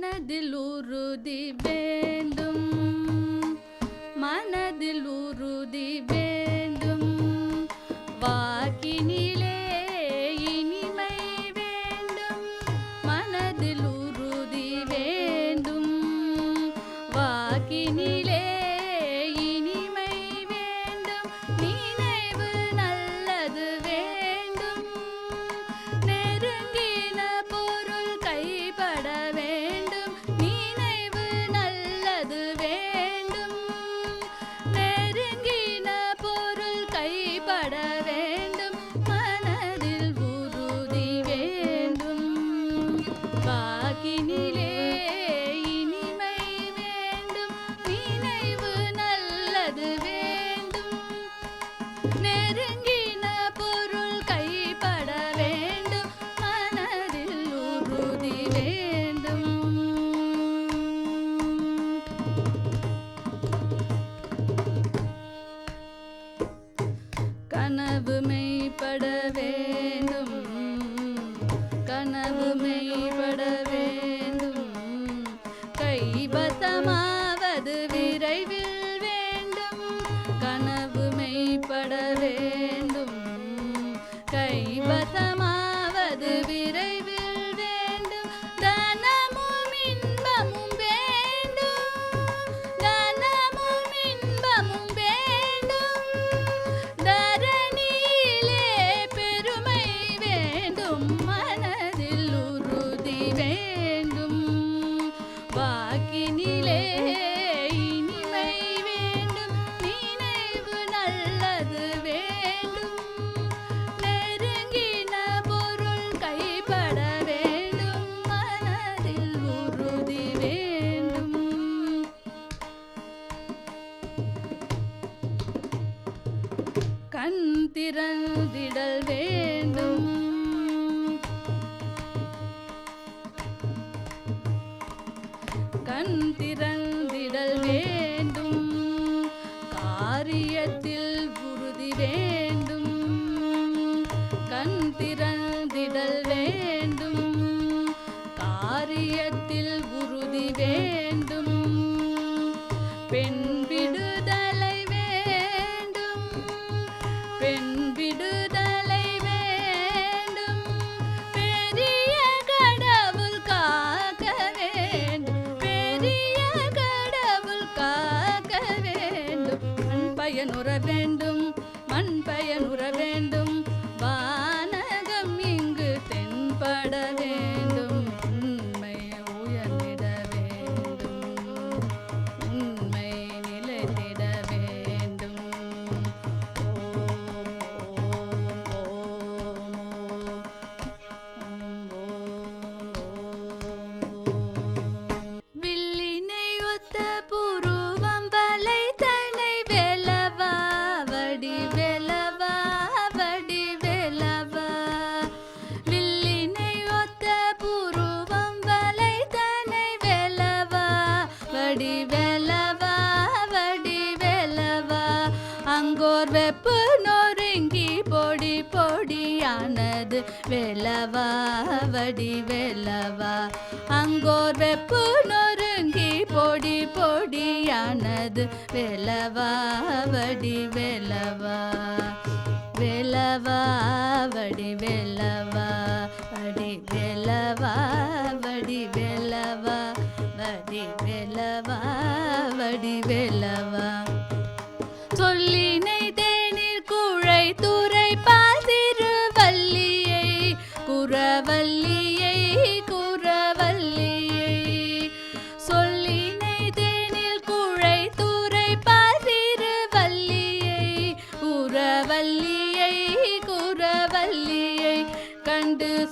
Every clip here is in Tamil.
ನದಿಲೂರು ದಿಬೆ but the திறந்திடல் வேண்டும். பயனுற வேண்டும் மண் பயனுற வேண்டும். வெலவா வடி வெலவா அங்கோர் வெப்பு நொறுங்கி பொடி பொடியானது. வெலவா வடி வெலவா வெலவா வடி வெலவா வடி வெலவா வடி வெலவா வடி வெலவா வடி வெல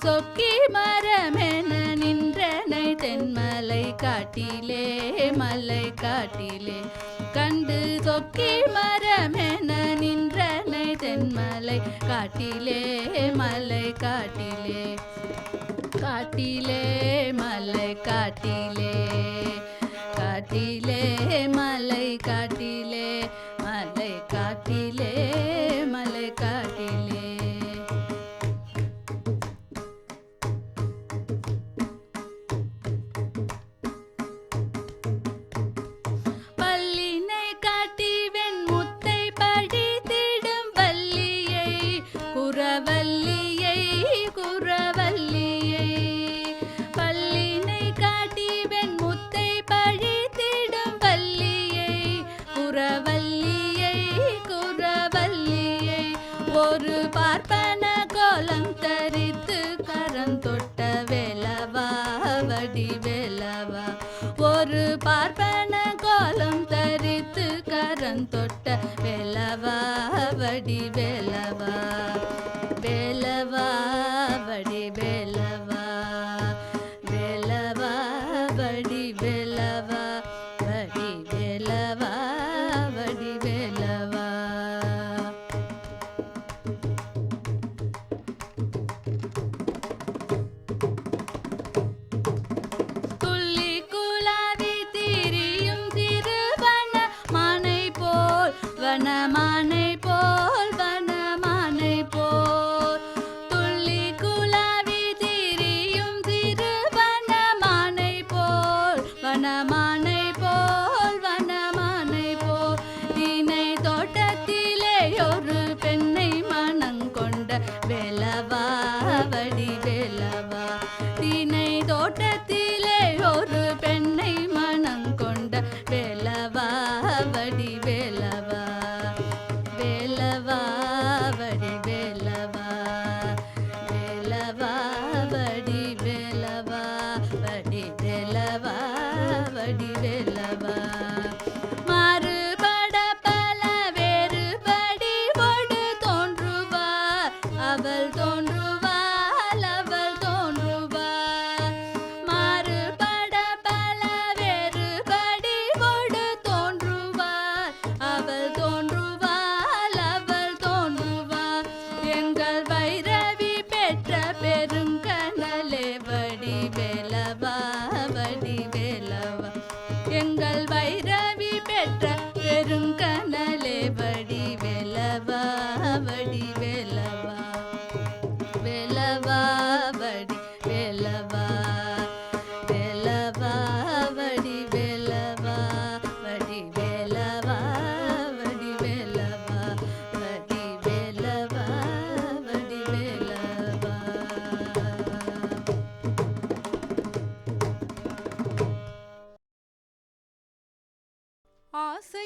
சொக்கி மரமென நின்றனை தென்மலை காட்டிலே மலை காட்டிலே. கண்டு தொக்கி மரமென நின்றனை தென்மலை காட்டிலே மலை காட்டிலே. காட்டிலே மலை காட்டிலே. காட்டிலே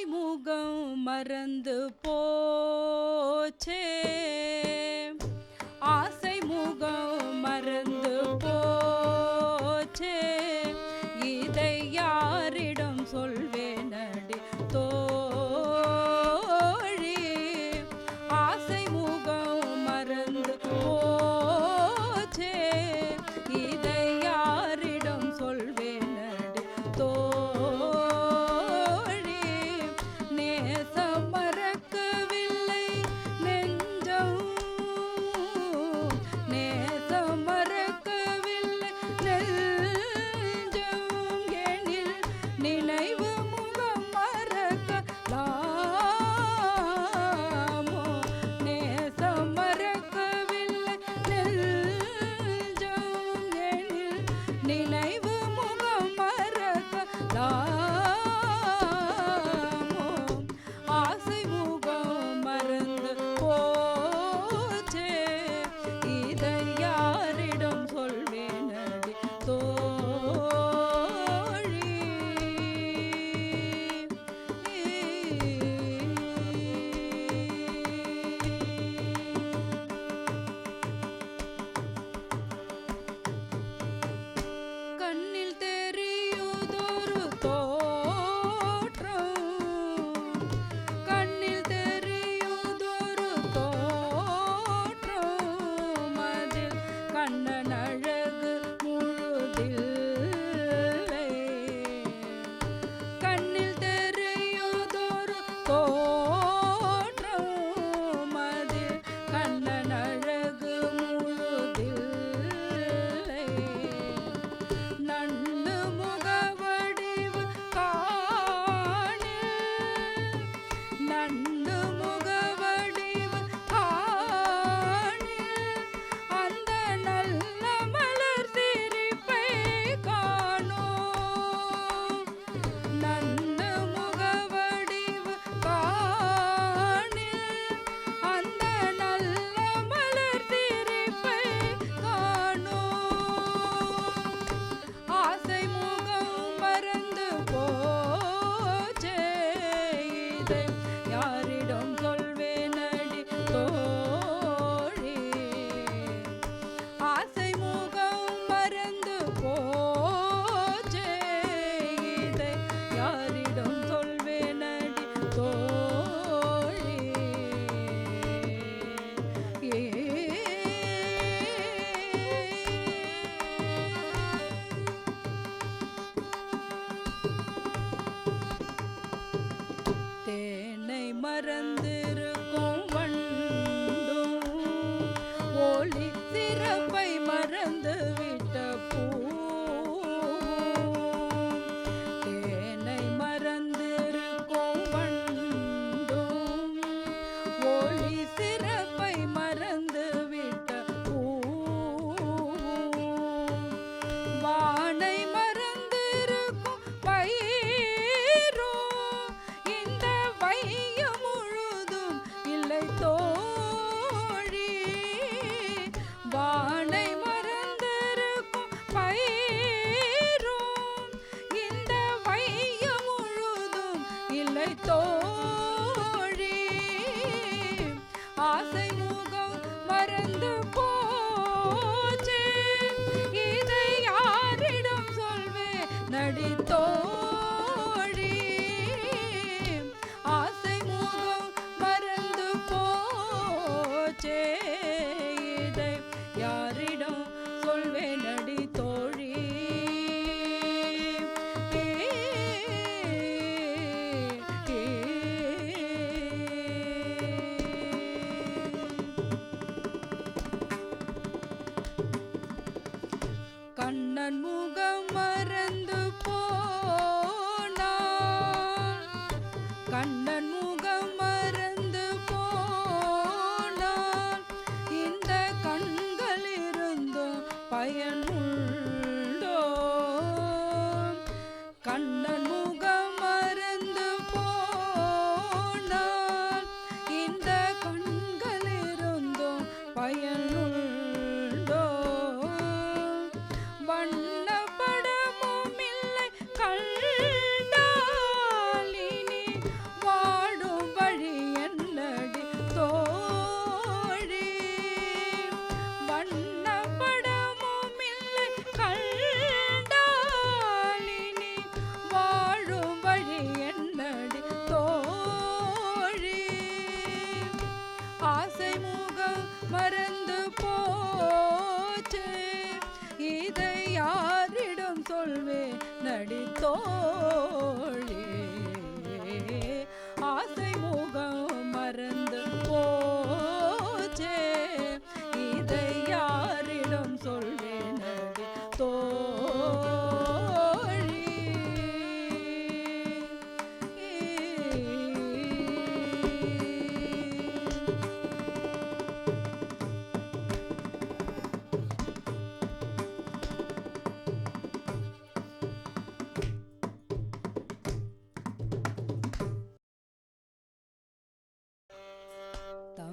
முகம் மறந்து போச்சே. Happy birthday.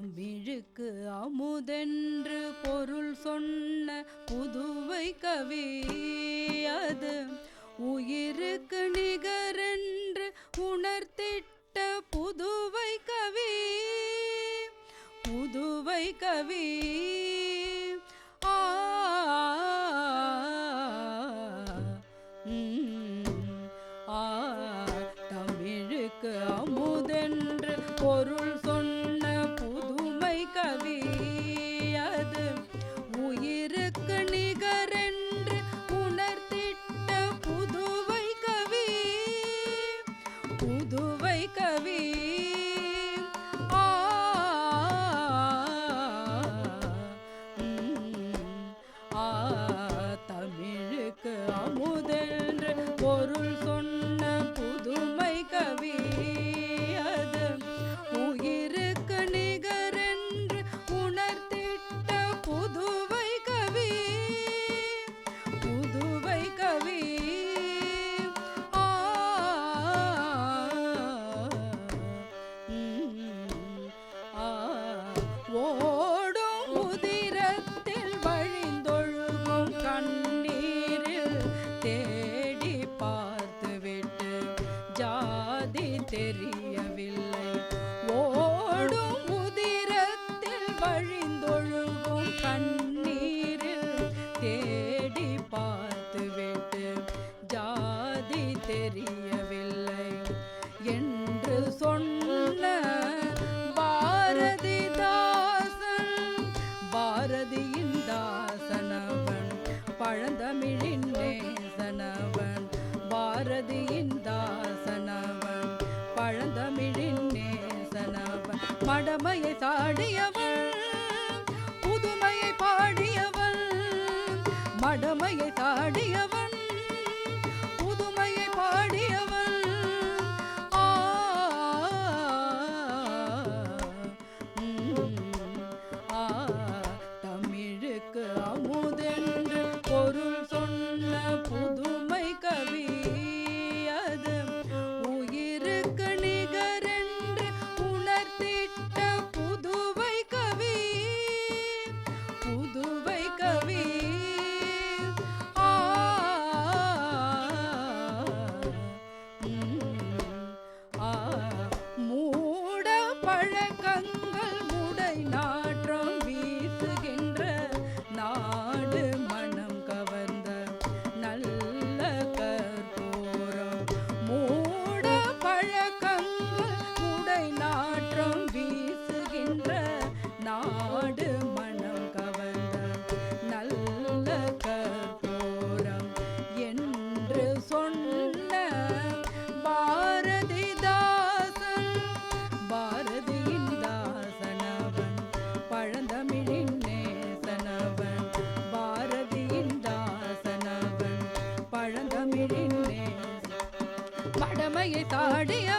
தமிழுக்கு அமுதென்று பொருள் சொன்ன புதுவை கவி. அது உயிருக்கு நிகரென்று உணர்த்திட்ட புதுவை கவி. புதுவை கவி. தமிழுக்கு அமுதென்று பொருள் பழமையை தாடியவன்